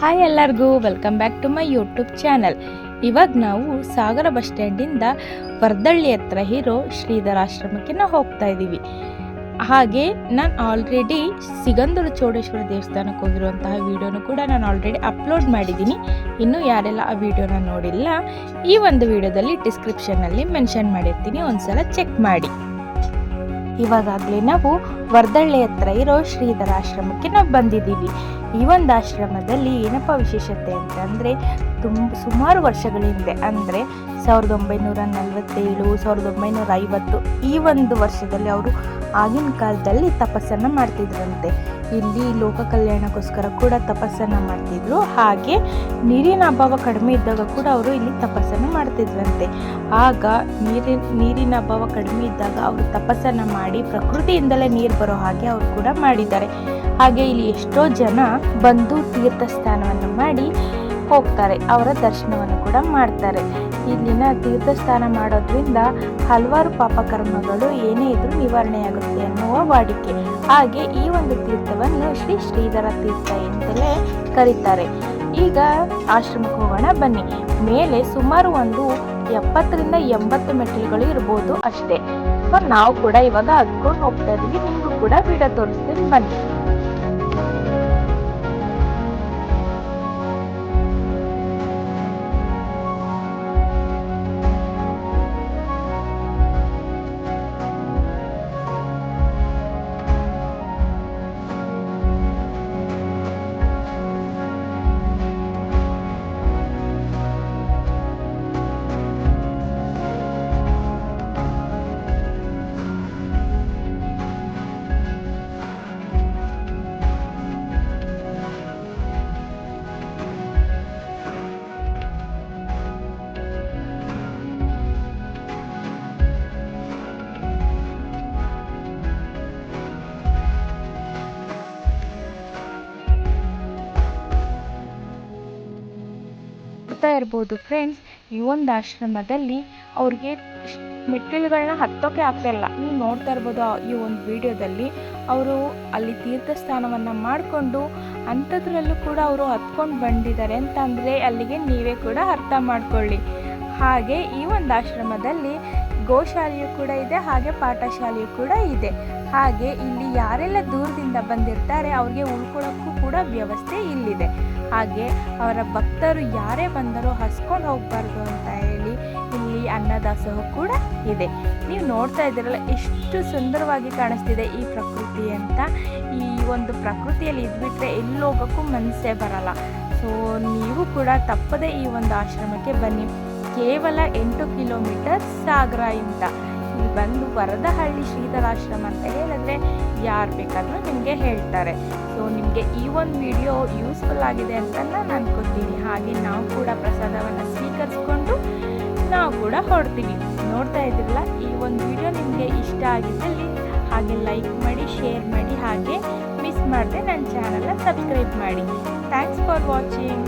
Hi ಎಲ್ಲರಿಗೂ welcome back to my YouTube channel ಇವಾಗ ನಾವು ಸಾಗರ ಬಸ್ ಸ್ಟ್ಯಾಂಡಿಂದ ವರ್ದಳ್ಳಿ ಹತ್ರ ಇರೋ ಶ್ರೀಧರಾಶ್ರಮಕ್ಕೆ ನಾವು ಹೋಗ್ತಾ ಇದ್ದೀವಿ ಹಾಗೆ ನಾನು ಆಲ್ರೆಡಿ ಸಿಗಂದೂರು ಚೌಡೇಶ್ವರ ದೇವಸ್ಥಾನಕ್ಕೆ ಹೋಗಿರುವಂತಹ ವಿಡಿಯೋನು ಕೂಡ ನಾನು ಆಲ್ರೆಡಿ ಅಪ್ಲೋಡ್ ಮಾಡಿದ್ದೀನಿ. ಇನ್ನೂ ಯಾರೆಲ್ಲ ಆ ವಿಡಿಯೋನ ನೋಡಿಲ್ಲ, ಈ ಒಂದು ವಿಡಿಯೋದಲ್ಲಿ ಡಿಸ್ಕ್ರಿಪ್ಷನಲ್ಲಿ ಮೆನ್ಷನ್ ಮಾಡಿರ್ತೀನಿ, ಒಂದ್ಸಲ ಚೆಕ್ ಮಾಡಿ. ಇವಾಗಾಗಲೇ ನಾವು ವರ್ದಳ್ಳಿ ಹತ್ರ ಇರೋ ಶ್ರೀಧರ ಆಶ್ರಮಕ್ಕೆ ನಾವು ಬಂದಿದ್ದೀವಿ. ಈ ಒಂದು ಆಶ್ರಮದಲ್ಲಿ ಏನಪ್ಪ ವಿಶೇಷತೆ ಅಂತಂದರೆ ತುಂಬ ಸುಮಾರು ವರ್ಷಗಳ ಹಿಂದೆ ಅಂದರೆ ಸಾವಿರದ ಒಂಬೈನೂರ ನಲವತ್ತೇಳು, ಸಾವಿರದ ಒಂಬೈನೂರ ಐವತ್ತು ಈ ಒಂದು ವರ್ಷದಲ್ಲಿ ಅವರು ಆಗಿನ ಕಾಲದಲ್ಲಿ ತಪಸ್ಸನ್ನು ಮಾಡ್ತಿದ್ರಂತೆ. ಇಲ್ಲಿ ಲೋಕ ಕಲ್ಯಾಣಕ್ಕೋಸ್ಕರ ಕೂಡ ತಪಸ್ಸನ್ನು ಮಾಡ್ತಿದ್ರು. ಹಾಗೆ ನೀರಿನ ಅಭಾವ ಕಡಿಮೆ ಇದ್ದಾಗ ಕೂಡ ಅವರು ಇಲ್ಲಿ ತಪಸ್ಸನ್ನು ಮಾಡ್ತಿದ್ರಂತೆ. ಆಗ ನೀರಿನ ನೀರಿನ ಅಭಾವ ಕಡಿಮೆ ಇದ್ದಾಗ ಅವರು ತಪಸ್ಸನ್ನು ಮಾಡಿ ಪ್ರಕೃತಿಯಿಂದಲೇ ನೀರು ಬರೋ ಹಾಗೆ ಅವರು ಕೂಡ ಮಾಡಿದ್ದಾರೆ. ಹಾಗೆ ಇಲ್ಲಿ ಎಷ್ಟೋ ಜನ ಬಂದು ತೀರ್ಥ ಸ್ನಾನವನ್ನು ಮಾಡಿ ಹೋಗ್ತಾರೆ. ಅವರ ದರ್ಶನವನ್ನು ಕೂಡ ಮಾಡ್ತಾರೆ. ಇಲ್ಲಿನ ತೀರ್ಥಸ್ಥಾನ ಮಾಡೋದ್ರಿಂದ ಹಲವಾರು ಪಾಪಕರ್ಮಗಳು ಏನೇ ಇದ್ರೂ ನಿವಾರಣೆಯಾಗುತ್ತೆ ಅನ್ನುವ ವಾಡಿಕೆ. ಹಾಗೆ ಈ ಒಂದು ತೀರ್ಥವನ್ನು ಶ್ರೀ ಶ್ರೀಧರ ತೀರ್ಥ ಎಂತಲೇ ಕರೀತಾರೆ. ಈಗ ಆಶ್ರಮಕ್ಕೆ ಹೋಗೋಣ, ಬನ್ನಿ. ಮೇಲೆ ಸುಮಾರು ಒಂದು ಎಪ್ಪತ್ತರಿಂದ ಎಂಬತ್ತು ಮೆಟ್ಟಿಲುಗಳು ಇರ್ಬೋದು ಅಷ್ಟೇ. ನಾವು ಕೂಡ ಇವಾಗ ಹತ್ಕೊಂಡು ಹೋಗ್ತಾ ಇದೀವಿ. ನಿಮಗೂ ಕೂಡ ವಿಡಿಯೋ ತೋರಿಸ್ತೀನಿ. ಬನ್ನಿ. ನೋಡ್ತಾ ಇರ್ಬೋದು ಫ್ರೆಂಡ್ಸ್ ಈ ಒಂದು ಆಶ್ರಮದಲ್ಲಿ ಅವ್ರಿಗೆ ಮೆಟ್ಟಿಲುಗಳನ್ನ ಹತ್ತೋಕೆ ಆಗ್ತಾಯಿಲ್ಲ ನೀವು ನೋಡ್ತಾ ಇರ್ಬೋದು ಈ ಒಂದು ವಿಡಿಯೋದಲ್ಲಿ ಅವರು ಅಲ್ಲಿ ತೀರ್ಥ ಸ್ನಾನವನ್ನು ಮಾಡಿಕೊಂಡು ಅಂಥದ್ರಲ್ಲೂ ಕೂಡ ಅವರು ಹತ್ಕೊಂಡು ಬಂದಿದ್ದಾರೆ ಅಂತಂದರೆ ಅಲ್ಲಿಗೆ ನೀವೇ ಕೂಡ ಅರ್ಥ ಮಾಡ್ಕೊಳ್ಳಿ. ಹಾಗೆ ಈ ಒಂದು ಆಶ್ರಮದಲ್ಲಿ ಗೋಶಾಲೆಯು ಕೂಡ ಇದೆ, ಹಾಗೆ ಪಾಠಶಾಲೆಯು ಕೂಡ ಇದೆ. ಹಾಗೆ ಇಲ್ಲಿ ಯಾರೆಲ್ಲ ದೂರದಿಂದ ಬಂದಿರ್ತಾರೆ, ಅವ್ರಿಗೆ ಉಳ್ಕೊಳ್ಳೋಕ್ಕೂ ಕೂಡ ವ್ಯವಸ್ಥೆ ಇಲ್ಲಿದೆ. ಹಾಗೆ ಅವರ ಭಕ್ತರು ಯಾರೇ ಬಂದರೂ ಹಸ್ಕೊಂಡು ಹೋಗಬಾರ್ದು ಅಂತ ಹೇಳಿ ಇಲ್ಲಿ ಅನ್ನದಾಸೋಹ ಕೂಡ ಇದೆ. ನೀವು ನೋಡ್ತಾ ಇದ್ದೀರಲ್ಲ, ಎಷ್ಟು ಸುಂದರವಾಗಿ ಕಾಣಿಸ್ತಿದೆ ಈ ಪ್ರಕೃತಿ ಅಂತ. ಈ ಒಂದು ಪ್ರಕೃತಿಯಲ್ಲಿ ಇದ್ಬಿಟ್ರೆ ಎಲ್ಲಿ ಹೋಗೋಕ್ಕೂ ಮನಸ್ಸೇ ಬರಲ್ಲ. ಸೊ ನೀವು ಕೂಡ ತಪ್ಪದೆ ಈ ಒಂದು ಆಶ್ರಮಕ್ಕೆ ಬನ್ನಿ. ಕೇವಲ ಎಂಟು ಕಿಲೋಮೀಟರ್ ಸಾಗರದಿಂದ ಇಲ್ಲಿ ಬಂದು ವರದಹಳ್ಳಿ ಶ್ರೀಧರಾಶ್ರಮ ಅಂತ ಹೇಳಿದ್ರೆ ಯಾರು ಬೇಕಾದರೂ ನಿಮಗೆ ಹೇಳ್ತಾರೆ. ಸೊ ನಿಮಗೆ ಈ ಒಂದು ವಿಡಿಯೋ ಯೂಸ್ಫುಲ್ ಆಗಿದೆ ಅಂತ ನಾನು ಅನ್ಕೋತೀನಿ ಹಾಗೆ ನಾವು ಕೂಡ ಪ್ರಸಾದವನ್ನು ಸ್ವೀಕರಿಸ್ಕೊಂಡು ನಾವು ಕೂಡ ಹೊಡ್ತೀವಿ. ನೋಡ್ತಾ ಇದ್ರಲ್ಲ ಈ ಒಂದು ವಿಡಿಯೋ ನಿಮಗೆ ಇಷ್ಟ ಆಗಿದ್ದಲ್ಲಿ ಹಾಗೆ ಲೈಕ್ ಮಾಡಿ ಶೇರ್ ಮಾಡಿ, ಹಾಗೆ ಮಿಸ್ ಮಾಡದೆ ನನ್ನ ಚಾನಲ್ನ ಸಬ್ಸ್ಕ್ರೈಬ್ ಮಾಡಿ. Thanks for watching